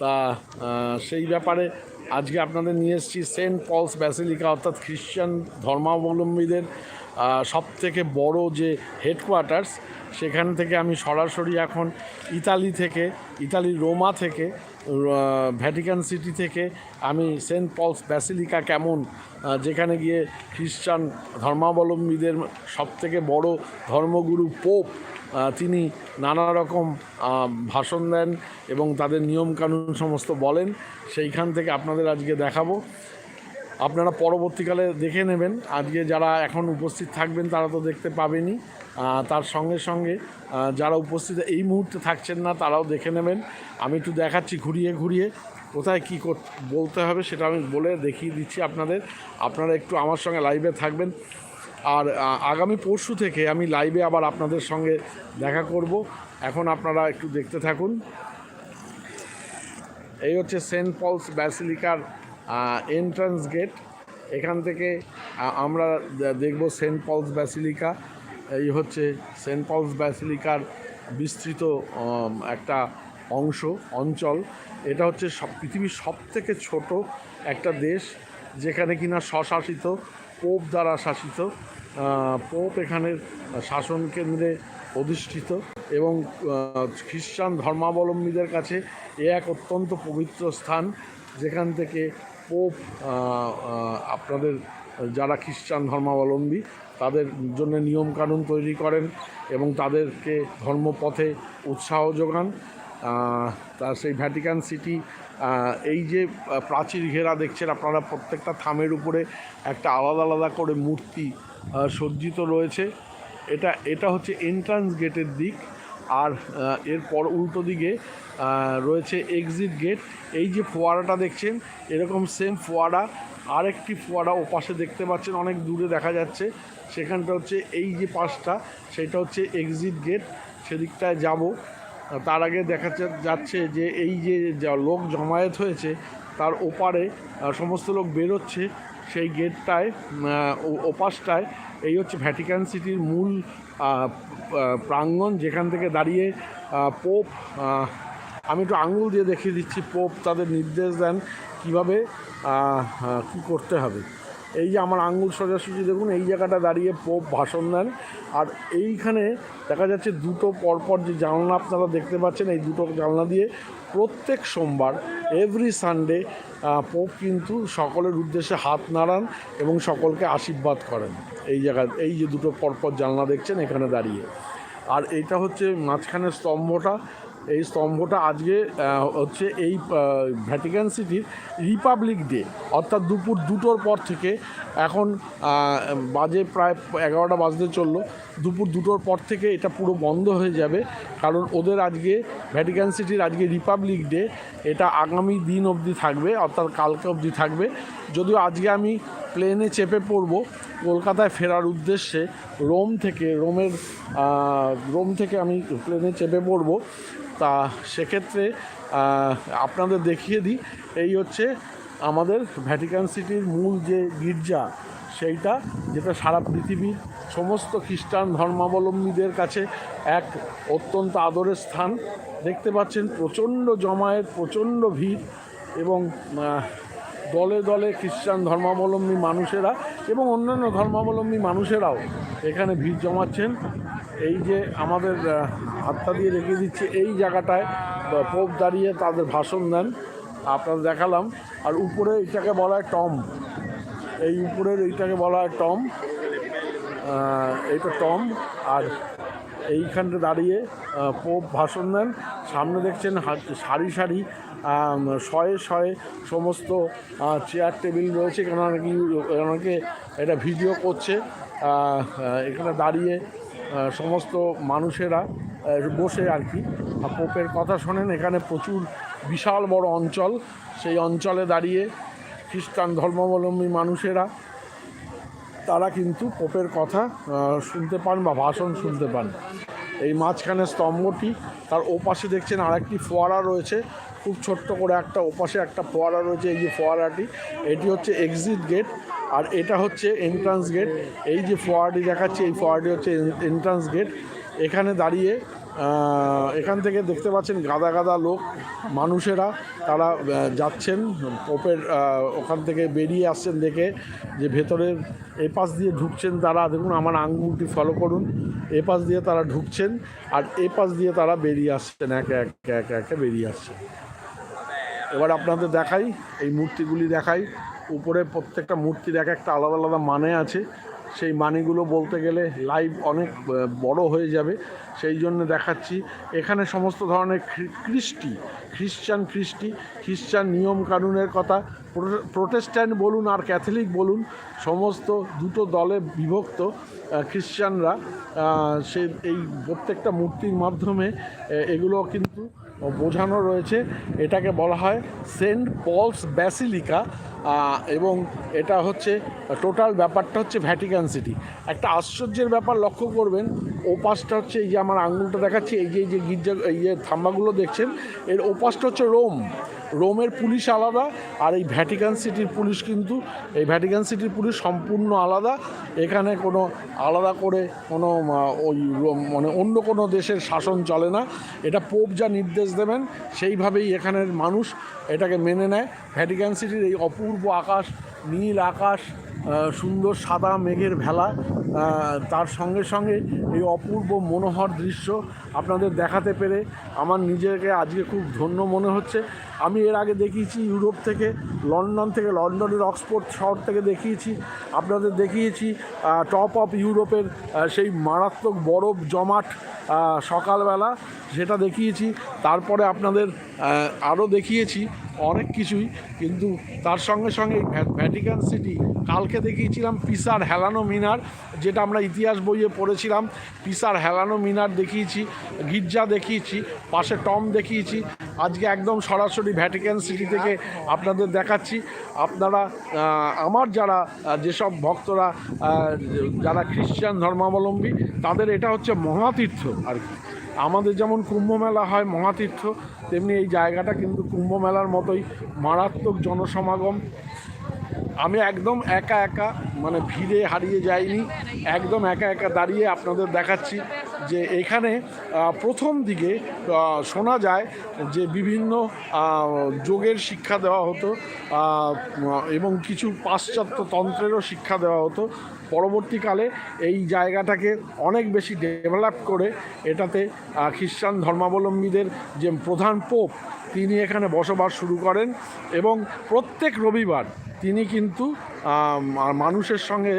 তা সেই ব্যাপারে আজকে আপনাদের নিয়ে এসেছি সেন্ট পলস ব্যাসিলিকা, অর্থাৎ খ্রিশ্চান ধর্মাবলম্বীদের সব থেকে বড় যে হেডকোয়ার্টার্স, সেখান থেকে আমি সরাসরি এখন ইতালি থেকে ইতালি রোমা থেকে ভ্যাটিকান সিটি থেকে আমি সেন্ট পলস ব্যাসিলিকা কেমন যেখানে গিয়ে খ্রিস্টান ধর্মাবলম্বীদের সব থেকে বড় ধর্মগুরু পোপ তিনি নানা রকম ভাষণ দেন এবং তাদের নিয়মকানুন সমস্ত বলেন। সেইখান থেকে আপনাদের আজকে দেখাবো। আপনারা পরবর্তীকালে দেখে নেবেন। আজকে যারা এখন উপস্থিত থাকবেন তারা তো দেখতে পাবেনই। তার সঙ্গে সঙ্গে যারা উপস্থিত, এই মুহূর্তে থাকছেন না, তারাও দেখে নেবেন। আমি একটু দেখাচ্ছি ঘুরিয়ে ঘুরিয়ে, কোথায় কী বলতে হবে সেটা আমি বলে দেখিয়ে দিচ্ছি আপনাদের। আপনারা একটু আমার সঙ্গে লাইভে থাকবেন। আর আগামী পরশু থেকে আমি লাইভে আবার আপনাদের সঙ্গে দেখা করব। এখন আপনারা একটু দেখতে থাকুন। এই হচ্ছে সেন্ট পলস ব্যাসিলিকার এন্ট্রান্স গেট এখান থেকে আমরা দেখব সেন্ট পলস ব্যাসিলিকা। এই হচ্ছে সেন্ট পলস ব্যাসিলিকার বিস্তৃত একটা অংশ, অঞ্চল। এটা হচ্ছে সব, পৃথিবীর সব থেকে ছোট একটা দেশ, যেখানে কিনা স্বশাসিত, পোপ দ্বারা শাসিত। পোপ এখানের শাসন কেন্দ্রে অধিষ্ঠিত এবং খ্রিস্টান ধর্মাবলম্বীদের কাছে এ এক অত্যন্ত পবিত্র স্থান, যেখান থেকে পোপ আপনাদের যারা খ্রিস্টান ধর্মাবলম্বী তাদের জন্য নিয়মকানুন তৈরি করেন এবং তাদেরকে ধর্মপথে উৎসাহ যোগান। আহ, তা সেই ভ্যাটিকান সিটি এই যে প্রাচীর ঘেরা দেখছেন আপনারা প্রত্যেকটা থামের উপরে একটা আলাদা আলাদা করে মূর্তি সজ্জিত রয়েছে। এটা এটা হচ্ছে এন্ট্রান্স গেটের দিক। আর এর পর উল্টো দিকে রয়েছে এক্সিট গেট এই যে ফোয়ারাটা দেখছেন এরকম সেম ফোয়ারা আরেকটি ফোয়ারা ও পাশে দেখতে পাচ্ছেন, অনেক দূরে দেখা যাচ্ছে। সেখানটা হচ্ছে এই যে পাশটা, সেটা হচ্ছে এক্সিট গেট সেদিকটায় যাব। তার আগে দেখা যাচ্ছে যে এই যে লোক জমায়েত হয়েছে, তার ওপারে সমস্ত লোক বেরোচ্ছে, সেই গেটটায় ওপাশটায়, এই হচ্ছে ভ্যাটিকান সিটির মূল প্রাঙ্গণ, যেখান থেকে দাঁড়িয়ে পোপ আমি একটু আঙুল দিয়ে দেখিয়ে দিচ্ছি পোপ তাদের নির্দেশ দেন। কীভাবে কী করতে হবে। এই যে আমার আঙ্গুল সোজাসুজি, দেখুন, এই জায়গাটা দাঁড়িয়ে পোপ ভাষণ দেন। আর এইখানে দেখা যাচ্ছে দুটো পরপর যে জানলা আপনারা দেখতে পাচ্ছেন, এই দুটো জানলা দিয়ে প্রত্যেক সোমবার এভরি সানডে পোপ কিন্তু সকলের উদ্দেশ্যে হাত নাড়ান এবং সকলকে আশীর্বাদ করেন। এই জায়গায় এই যে দুটো পরপর জানলা দেখছেন, এখানে দাঁড়িয়ে। আর এইটা হচ্ছে মাঝখানের স্তম্ভটা। এই স্তম্ভটা আজকে হচ্ছে এই ভ্যাটিকান সিটির রিপাবলিক ডে অর্থাৎ দুপুর দুটোর পর থেকে এখন বাজে প্রায় এগারোটা বাজতে চলল। দুপুর দুটোর পর থেকে এটা পুরো বন্ধ হয়ে যাবে, কারণ ওদের আজকে ভ্যাটিকান সিটির আজকে রিপাবলিক ডে এটা আগামী দিন অবধি থাকবে, অর্থাৎ কালকে অবধি থাকবে। যদিও আজকে আমি প্লেনে চেপে পড়ব, কলকাতায় ফেরার উদ্দেশ্যে রোম থেকে রোমের রোম থেকে আমি প্লেনে চেপে পড়ব। তা সেক্ষেত্রে আপনাদের দেখিয়ে দিই, এই হচ্ছে আমাদের ভ্যাটিকান সিটির মূল যে গির্জা, সেইটা যেটা সারা পৃথিবীর সমস্ত খ্রিস্টান ধর্মাবলম্বীদের কাছে এক অত্যন্ত আদরের স্থান। দেখতে পাচ্ছেন প্রচণ্ড জমায়েত, প্রচণ্ড ভিড় এবং দলে দলে খ্রিস্টান ধর্মাবলম্বী মানুষেরা এবং অন্যান্য ধর্মাবলম্বী মানুষেরাও এখানে ভিড় জমাচ্ছেন। এই যে আমাদের হাতটা দিয়ে রেখে দিচ্ছে এই জায়গাটায় পোপ দাঁড়িয়ে তাদের ভাষণ দেন। আপনাদের দেখালাম। আর উপরে এইটাকে বলা হয় টম। এই উপরের এইটাকে বলা হয় টম। এইটা টম। আর এইখানটা দাঁড়িয়ে পোপ ভাষণ দেন। সামনে দেখছেন সারি সারি শয়ে শয়ে সমস্ত চেয়ার টেবিল রয়েছে কেন নাকি অনেকে এটা ভিডিও করছে। এখানে দাঁড়িয়ে সমস্ত মানুষেরা বসে আর কি। পোপের কথা শোনেন, এখানে প্রচুর বিশাল বড় অঞ্চল। সেই অঞ্চলে দাঁড়িয়ে খ্রিস্টান ধর্মাবলম্বী মানুষেরা, তারা কিন্তু পোপের কথা শুনতে পান বা ভাষণ শুনতে পান। এই মাঝখানে স্তম্ভটি, তার ওপাশে দেখছেন আর একটি ফোয়ারা রয়েছে, খুব ছোট্ট করে একটা ওপাশে একটা ফোয়ারা রয়েছে, এই যে ফোয়ারাটি, এটি হচ্ছে এক্সিট গেট আর এটা হচ্ছে এন্ট্রান্স গেট এই যে ফোয়ারাটি দেখাচ্ছে, এই ফোয়ারাটি হচ্ছে এন্ট্রান্স গেট এখানে দাঁড়িয়ে এখান থেকে দেখতে পাচ্ছেন গাদা গাদা লোক, মানুষেরা, তারা যাচ্ছেন, পোপের ওখান থেকে বেরিয়ে আসছেন দেখে যে ভেতরের এ পাশ দিয়ে ঢুকছেন তারা। দেখুন, আমার আঙ্গুলটি ফলো করুন। এ পাশ দিয়ে তারা ঢুকছেন আর এ পাশ দিয়ে তারা বেরিয়ে আসছেন, একে একে একে একে বেরিয়ে আসছেন। এবার আপনাদের দেখাই, এই মূর্তিগুলি দেখাই। উপরে প্রত্যেকটা মূর্তির এক একটা আলাদা আলাদা মানে আছে। সেই মানিগুলো বলতে গেলে লাইভ অনেক বড় হয়ে যাবে। সেই জন্য দেখাচ্ছি, এখানে সমস্ত ধরনের খ্রিস্টি খ্রিশ্চান কৃষ্টি, খ্রিশ্চান নিয়ম কানুনের কথা প্রোটেস্ট্যান্ট বলুন আর ক্যাথলিক বলুন, সমস্ত দুটো দলে বিভক্ত খ্রিশ্চানরা সে, এই প্রত্যেকটা মূর্তির মাধ্যমে এগুলো কিন্তু বোঝানো রয়েছে। এটাকে বলা হয় সেন্ট পলস ব্যাসিলিকা এবং এটা হচ্ছে, টোটাল ব্যাপারটা হচ্ছে ভ্যাটিকান সিটি। একটা আশ্চর্যের ব্যাপার লক্ষ্য করবেন ওপাশটা হচ্ছে এই যে আমার আঙুলটা দেখাচ্ছি, এই যে এই যে গির্জা, এই যে থাম্বাগুলো দেখছেন, এর ওপাশটা হচ্ছে রোম। রোমের পুলিশ আলাদা আর এই ভ্যাটিকান সিটির পুলিশ কিন্তু, এই ভ্যাটিকান সিটির পুলিশ সম্পূর্ণ আলাদা। এখানে কোনো আলাদা করে কোনো ওই মানে অন্য কোনো দেশের শাসন চলে না। এটা পোপ যা নির্দেশ দেবেন, সেইভাবেই এখানের মানুষ এটাকে মেনে নেয়। ভ্যাটিকান সিটির এই অপূর্ব আকাশ, নীল আকাশ সুন্দর সাদা মেঘের ভেলা তার সঙ্গে সঙ্গে এই অপূর্ব মনোহর দৃশ্য আপনাদের দেখাতে পেরে আমার নিজেকে আজকে খুব ধন্য মনে হচ্ছে। আমি এর আগে দেখিয়েছি ইউরোপ থেকে, লন্ডন থেকে, লন্ডনের অক্সফোর্ড শহর থেকে দেখিয়েছি। আপনাদের দেখিয়েছি টপ অফ ইউরোপের সেই মারাত্মক বরফ জমাট সকালবেলা, সেটা দেখিয়েছি। তারপরে আপনাদের আরও দেখিয়েছি অনেক কিছুই, কিন্তু তার সঙ্গে সঙ্গে ভ্যাটিকান সিটি, কালকে দেখিয়েছিলাম পিসার হেলানো মিনার, যেটা আমরা ইতিহাস বইয়ে পড়েছিলাম। পিসার হেলানো মিনার দেখিয়েছি, গির্জা দেখিয়েছি, পাশে টম দেখিয়েছি। আজকে একদম সরাসরি ভ্যাটিকান সিটি থেকে আপনাদের দেখাচ্ছি। আপনারা আমার যারা যেসব ভক্তরা যারা খ্রিস্টান ধর্মাবলম্বী, তাদের এটা হচ্ছে মহাতীর্থ আর কি। আমাদের যেমন কুম্ভ মেলা হয় মহাতীর্থ, তেমনি এই জায়গাটা কিন্তু কুম্ভ মেলার মতোই মারাত্মক জনসমাগম। আমি একদম একা একা মানে ভিড়ে হারিয়ে যাইনি, একদম একা একা দাঁড়িয়ে আপনাদের দেখাচ্ছি। যে এখানে প্রথম দিকে শোনা যায় যে বিভিন্ন যোগের শিক্ষা দেওয়া হতো এবং কিছু পাশ্চাত্য তন্ত্রেরও শিক্ষা দেওয়া হতো। পরবর্তীকালে এই জায়গাটাকে অনেক বেশি ডেভেলপ করে এটাতে খ্রিস্টান ধর্মাবলম্বীদের যে প্রধান পোপ, তিনি এখানে বসবাস শুরু করেন এবং প্রত্যেক রবিবার তিনি কিন্তু মানুষের সঙ্গে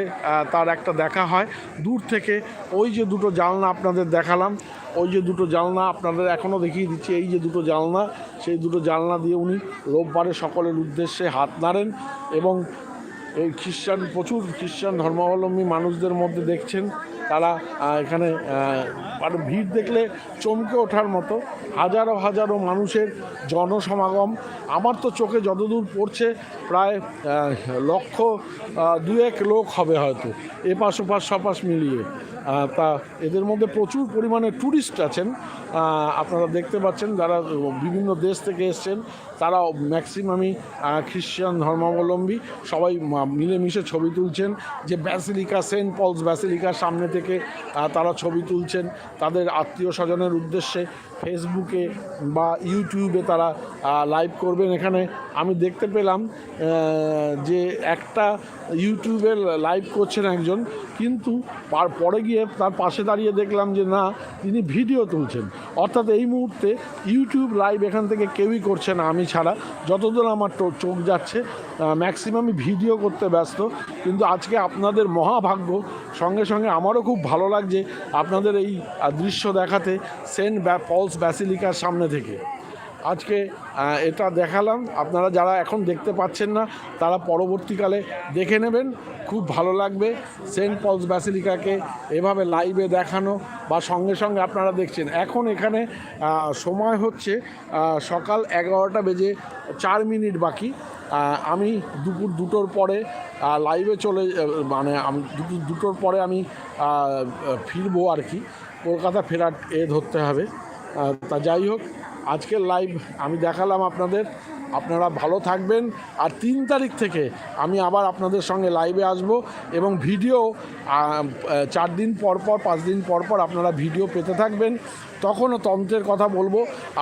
তার একটা দেখা হয়। দূর থেকে ওই যে দুটো জালনা আপনাদের দেখালাম, ওই যে দুটো জালনা আপনাদের এখনও দেখিয়ে দিচ্ছি, এই যে দুটো জালনা, সেই দুটো জালনা দিয়ে উনি রোববারে সকলের উদ্দেশ্যে হাত নাড়েন এবং এই খ্রিস্টান, প্রচুর খ্রিস্টান ধর্মাবলম্বী মানুষদের মধ্যে দেখছেন। তারা এখানে মানে ভিড় দেখলে চমকে ওঠার মতো হাজারো হাজারো মানুষের জনসমাগম। আমার তো চোখে যতদূর পড়ছে, প্রায় লক্ষ দুয়েক লোক হবে হয়তো, এপাশ ওপাশ সপাশ মিলিয়ে। তা এদের মধ্যে প্রচুর পরিমাণে ট্যুরিস্ট আছেন। আপনারা দেখতে পাচ্ছেন যারা বিভিন্ন দেশ থেকে এসছেন, তারা ম্যাক্সিমামই খ্রিশ্চান ধর্মাবলম্বী। সবাই মিলেমিশে ছবি তুলছেন যে ব্যাসিলিকা, সেন্ট পলস ব্যাসিলিকার সামনে থেকে তারা ছবি তুলছেন তাদের আত্মীয় স্বজনের উদ্দেশ্যে ফেসবুকে বা ইউটিউবে তারা লাইভ করবেন। এখানে আমি দেখতে পেলাম যে একটা ইউটিউবে লাইভ করছেন একজন, কিন্তু পার গিয়ে তার পাশে দাঁড়িয়ে দেখলাম যে না, তিনি ভিডিও তুলছেন। অর্থাৎ এই মুহূর্তে ইউটিউব লাইভ এখান থেকে কেউই করছে না আমি ছাড়া। যতদূর আমার চোখ যাচ্ছে ম্যাক্সিমামই ভিডিও করতে ব্যস্ত। কিন্তু আজকে আপনাদের মহাভাগ্য সঙ্গে সঙ্গে আমারও খুব ভালো লাগছে আপনাদের এই দৃশ্য দেখাতে সেন্ট পলস ব্যাসিলিকার সামনে থেকে। আজকে এটা দেখালাম। আপনারা যারা এখন দেখতে পাচ্ছেন না, তারা পরবর্তীকালে দেখে নেবেন। খুব ভালো লাগবে। সেন্ট পলস ব্যাসিলিকাকে এভাবে লাইভে দেখানো বা সঙ্গে সঙ্গে আপনারা দেখছেন। এখন এখানে সময় হচ্ছে সকাল এগারোটা বেজে চার মিনিট বাকি। আমি দুপুর দুটোর পরে লাইভে চলে মানে আমি দুটো দুটোর পরে আমি ফিরবো আর কি। কলকাতা ফেরার এ ধরতে হবে। তা যাই হোক আজকের লাইভ আমি দেখালাম আপনাদের। আপনারা ভালো থাকবেন। আর তিন তারিখ থেকে আমি আবার আপনাদের সঙ্গে লাইভে আসব এবং ভিডিও চার দিন পর পর, পাঁচ দিন পর পর আপনারা ভিডিও পেতে থাকবেন। তখনও তন্ত্রের কথা বলব।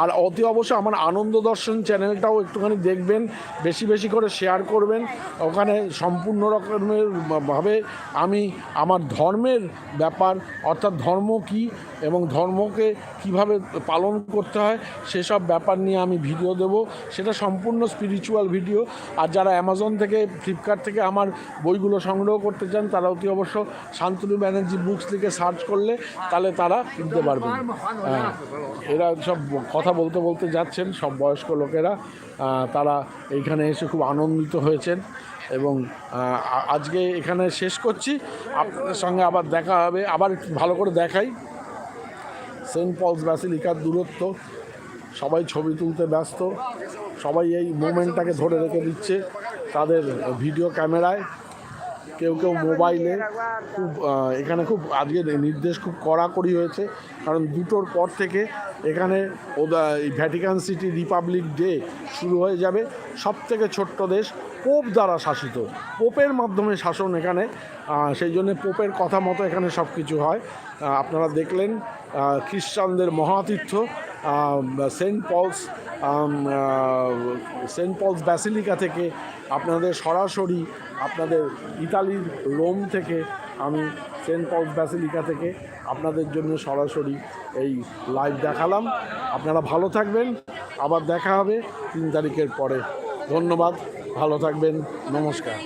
আর অতি অবশ্য আমার আনন্দ দর্শন চ্যানেলটাও একটুখানি দেখবেন, বেশি বেশি করে শেয়ার করবেন। ওখানে সম্পূর্ণ রকমের ভাবে আমি আমার ধর্মের ব্যাপার, অর্থাৎ ধর্ম কি এবং ধর্মকে কীভাবে পালন করতে হয়, সেসব ব্যাপার নিয়ে আমি ভিডিও দেব। সেটা সম্পূর্ণ স্পিরিচুয়াল ভিডিও আর যারা অ্যামাজন থেকে ফ্লিপকার্ট থেকে আমার বইগুলো সংগ্রহ করতে চান, তারা অতি অবশ্য শান্তনু ব্যানার্জি বুকস লিখে সার্চ করলে তাহলে তারা কিনতে পারবে। হ্যাঁ এরা সব কথা বলতে বলতে যাচ্ছেন, সব বয়স্ক লোকেরা তারা এইখানে এসে খুব আনন্দিত হয়েছেন। এবং আজকে এখানে শেষ করছি। আপনাদের সঙ্গে আবার দেখা হবে, আবার ভালো করে দেখাই। সেন্ট পলস ব্যাসিলিকার দূরত্ব সবাই ছবি তুলতে ব্যস্ত, সবাই এই মোমেন্টটাকে ধরে রেখে দিচ্ছে তাদের ভিডিও ক্যামেরায়। কেউ কেউ মোবাইলে খুব এখানে খুব আজকে নির্দেশ খুব কড়াকড়ি হয়েছে, কারণ দুটোর পর থেকে এখানে ওদা এই ভ্যাটিকান সিটি রিপাবলিক ডে শুরু হয়ে যাবে। সব থেকে ছোট্ট দেশ পোপ দ্বারা শাসিত। পোপের মাধ্যমে শাসন এখানে সেই জন্য পোপের কথা মতো এখানে সব কিছু হয় আপনারা দেখলেন খ্রিস্টানদের মহাতীর্থ Saint Paul's Saint Paul's basilica থেকে আপনাদের সরাসরি আপনাদের ইতালির রোম থেকে আমি সেন্ট পলস ব্যাসিলিকা থেকে আপনাদের জন্য সরাসরি এই লাইভ দেখালাম। আপনারা ভালো থাকবেন। আবার দেখা হবে তিন তারিখের পরে। ধন্যবাদ। ভালো থাকবেন নমস্কার